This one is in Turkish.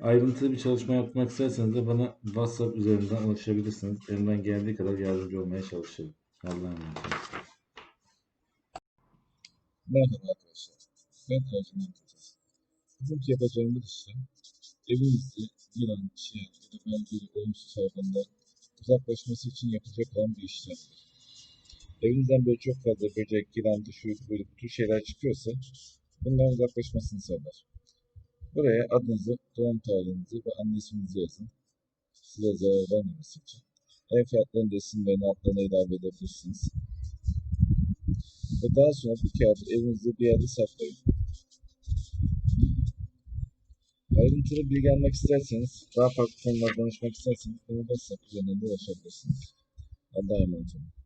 Ayrıntılı bir çalışma yapmak isterseniz de bana WhatsApp üzerinden ulaşabilirsiniz. Elimden geldiği kadar yardımcı olmaya çalışırım. Allah'a emanet olun. Merhaba arkadaşlar. Ben Ercüment Hoca. Bugünkü yapacağımız işlem evinizde yılan, çiğ ya da benzeri olumsuz hayvanlar uzaklaşması için yapılacak olan bir işlemdir. Evinizden böyle çok fazla böcek, yılan, şu böyle bu tür şeyler çıkıyorsa bunların uzaklaşmasını sağlar. Buraya adınızı, doğum tarihinizi ve anne isminizi yazın. Size zarar vermemesi için. Ev fiyatlarının da isimlerini altlarına ilave edebilirsiniz. Ve daha sonra bu kağıdı evinizde bir yerde saklayın. Ayrıntılı bilgi almak isterseniz, daha farklı konularda danışmak isterseniz WhatsApp üzerinden de ulaşabilirsiniz. Allah'a emanet olun.